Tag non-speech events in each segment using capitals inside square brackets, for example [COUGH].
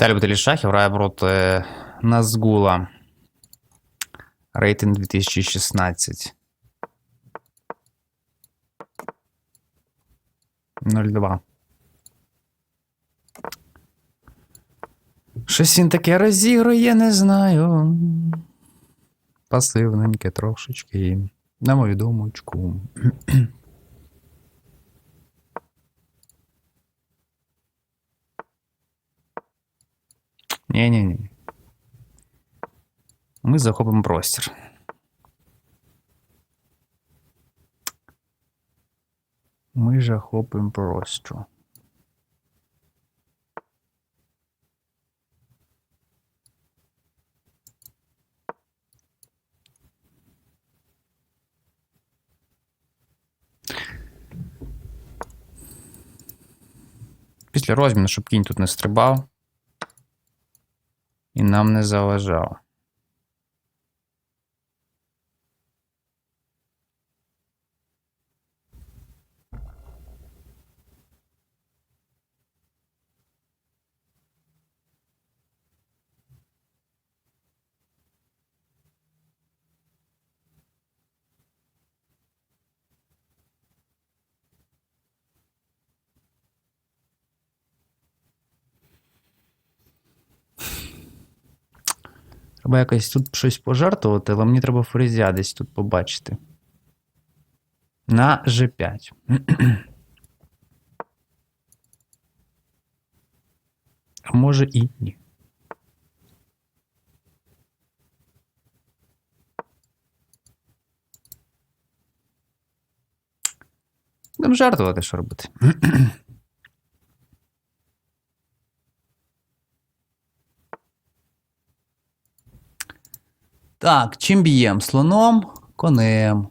Віталій Баталішахів грає проти Назгула. Рейтинг 2016. 02. Щось він таке розігрує, не знаю. Пасивненьке трошечки. На мою Ні-ні-ні. Ми захопимо простір. Ми захопимо простір. Після розміну, щоб кінь тут не стрибав і нам не заважав. Треба якось тут щось пожертвувати, але мені треба фрезя десь тут побачити. На G5. [CLEARS THROAT] А може і ні. Будемо жартувати, що робити. [CLEARS THROAT] Так, чим б'єм? Слоном, конем.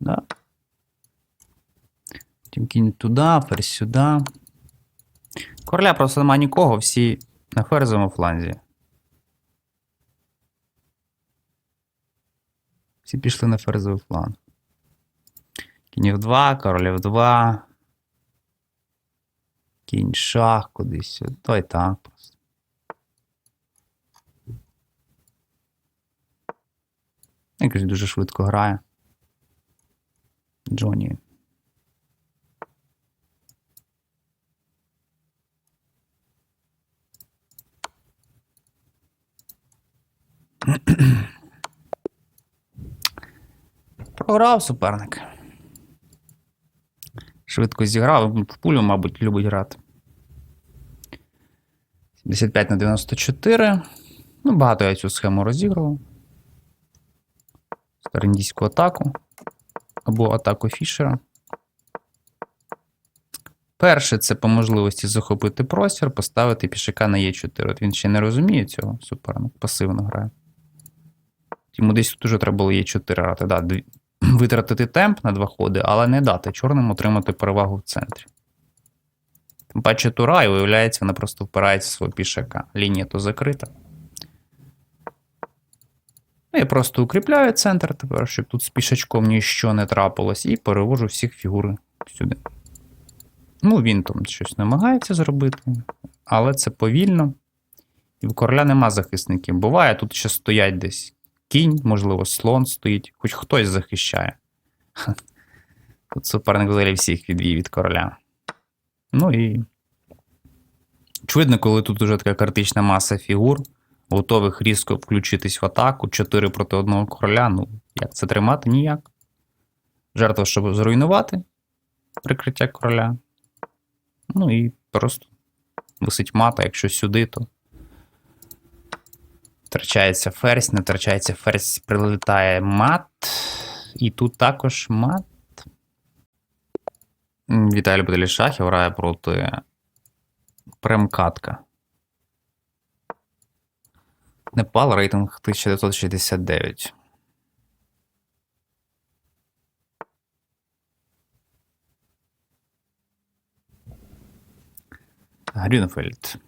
Да. Тим кінь туди, ферзь сюди. Короля просто нема нікого, всі на ферзовому фланзі. Всі пішли на ферзовий фланг. Кінь 2, король в 2. Кінь шах кудись. То й так просто. Якось дуже швидко грає. Джоні. Програв суперник. Швидко зіграв. В пулю, мабуть, любить грати. 75 на 94. Ну, багато я цю схему розігрував. Старендійську атаку. Або атаку Фішера. Перше, це по можливості захопити простір, поставити пішака на Е4. От він ще не розуміє цього суперник, пасивно грає. Йому десь тут уже треба було Е4 грати. Да, [CLEARS THROAT] витратити темп на два ходи, але не дати чорним отримати перевагу в центрі. Тим паче тура, і виявляється, вона просто впирається в свого пішака. Лінія то закрита. Ну, Я просто укріпляю центр тепер, щоб тут з пішачком ніщо не трапилось, і перевожу всіх фігур сюди. Ну, він там щось намагається зробити, але це повільно. І в короля нема захисників. Буває, тут ще стоять десь кінь, можливо, слон стоїть, хоч хтось захищає. Тут суперник взагалі всіх відвів від короля. Ну і. Очевидно, коли тут уже така критична маса фігур, готових різко включитись в атаку, 4 проти одного короля. Ну, як це тримати? Ніяк. Жертва, щоб зруйнувати прикриття короля. Ну і просто висить мата, якщо сюди, то втрачається ферзь, не втрачається ферзь, прилетає мат. І тут також мат. Віталій Баделішахів грає проти Премкатка. Непал рейтинг 1969. Грюнфельд.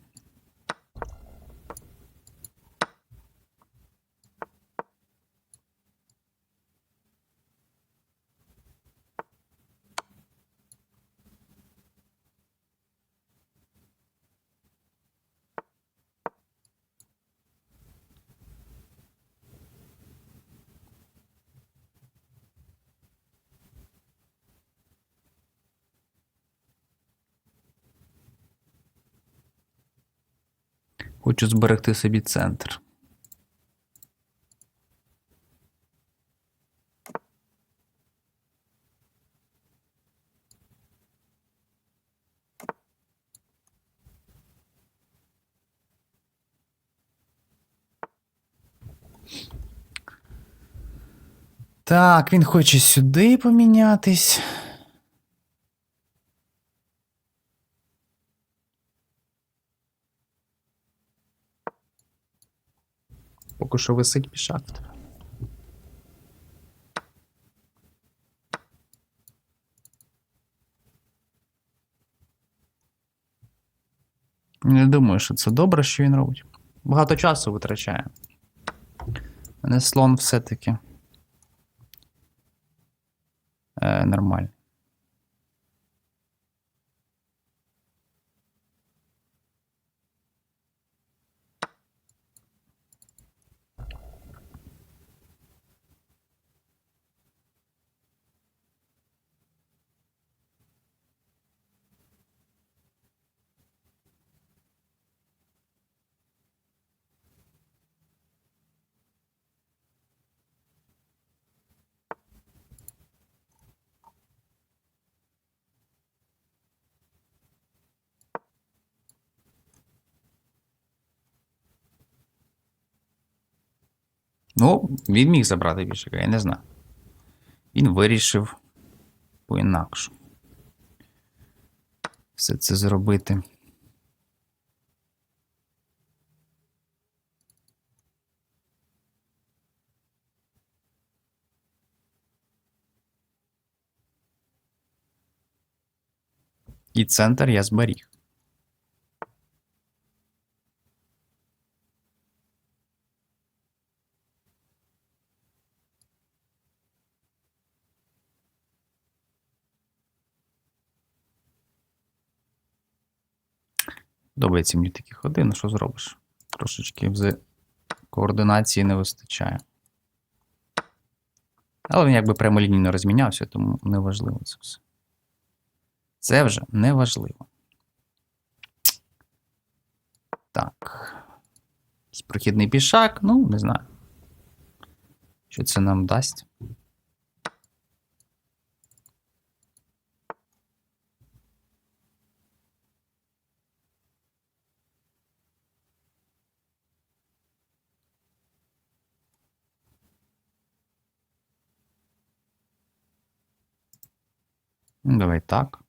Хочу зберегти собі центр. Так, він хоче сюди помінятись. Поки що висить пішак. Не думаю, що це добре, що він робить. Багато часу витрачає. Мене слон все-таки. Е, нормально. Ну, він міг забрати пішака, я не знаю. Він вирішив по-інакше. Все це зробити. І центр я зберіг. Подобається мені такі ходи, ну що зробиш? Трошечки з координації не вистачає. Але він якби прямолінійно розмінявся, тому неважливо це все. Це вже неважливо. Так. Прохідний пішак, ну, не знаю. Що це нам дасть? Давай так.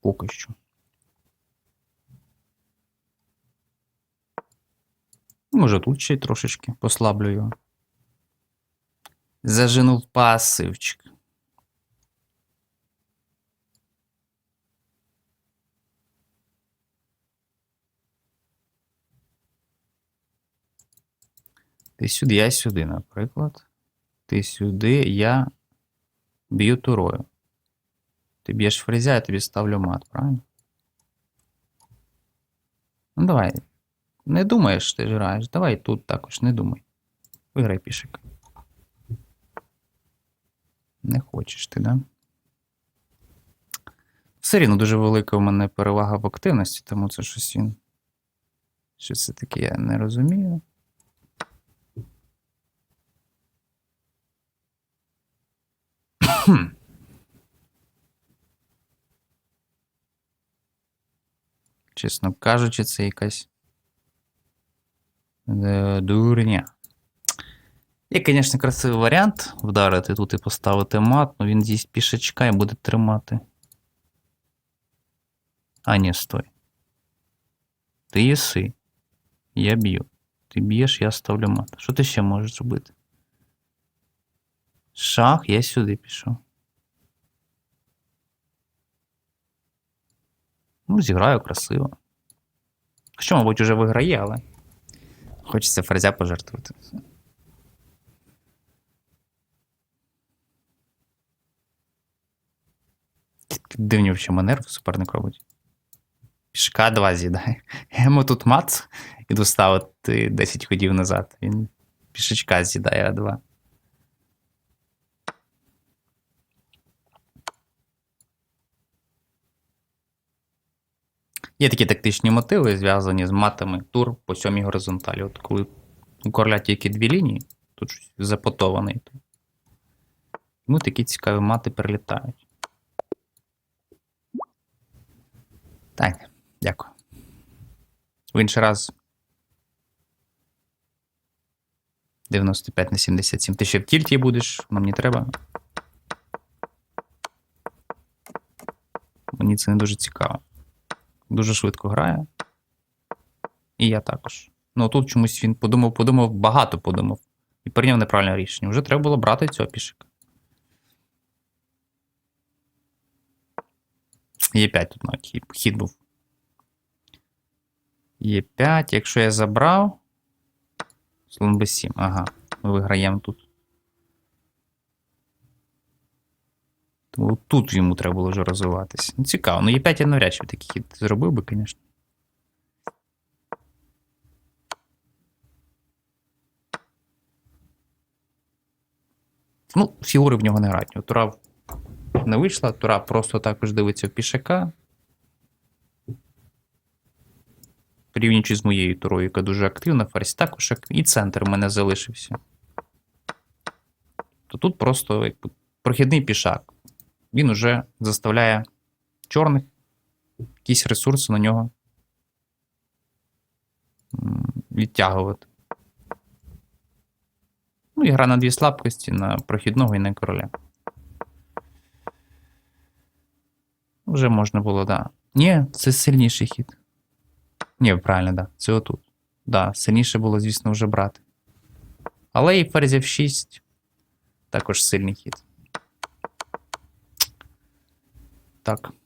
Поки що. Може, тут ще й трошечки послаблю його. Заженув пасивчик. Ти сюди, я сюди, наприклад. Ти сюди, я б'ю турою. Ти б'єш фрезя, я тобі ставлю мат, правильно? Ну давай. Не думаєш, ти ж граєш. Давай тут також не думай. Виграй пішик. Не хочеш ти, да? Все рівно дуже велика у мене перевага в активності, тому це щось він. Що це таке, я не розумію. Чесно кажучи, це якась е, дурня. Є, звісно, красивий варіант вдарити тут і поставити мат, але він з'їсть пішачка і буде тримати. А, ні, стой. Ти єси. Я б'ю. Ти б'єш, я ставлю мат. Що ти ще можеш зробити? Шах, я сюди пішов. Ну, зіграю красиво. Хоча, мабуть, уже виграє, але. Хочеться ферзя пожертвувати. Дивні взагалі манер суперник робить. Пішка 2 з'їдає. Йому тут мат іду ставити 10 ходів назад. Він пішечка з'їдає А2. Є такі тактичні мотиви, зв'язані з матами тур по сьомій горизонталі. От коли у короля тільки дві лінії, тут щось запотований. то Йому такі цікаві мати прилітають. Так, дякую. В інший раз 95 на 77. Ти ще в тільті будеш, нам не треба. Мені це не дуже цікаво. Дуже швидко грає. І я також. Ну тут чомусь він подумав, подумав, багато подумав. І прийняв неправильне рішення. Вже треба було брати цього пішика. Є5 тут навіть хід, був. Є5. Якщо я забрав. Слон Б7. Ага. Ми виграємо тут. Тому тут йому треба було вже розвиватися. Ну, цікаво. Ну, Є5 я навряд чи такий хід зробив би, звісно. Ну, фігури в нього не грають. От Тура не вийшла, Тура просто також дивиться в пішака. Порівнюючи з моєю турою, яка дуже активна, ферзь також. І центр в мене залишився. То тут просто якби, прохідний пішак. Він уже заставляє чорних якісь ресурси на нього відтягувати. Ну, і гра на дві слабкості на прохідного і на короля. Вже можна було, да. Ні, це сильніший хід. Ні, правильно, да. Це отут. Да, сильніше було, звісно, вже брати. Але і ферзь F6 також сильний хід. Так.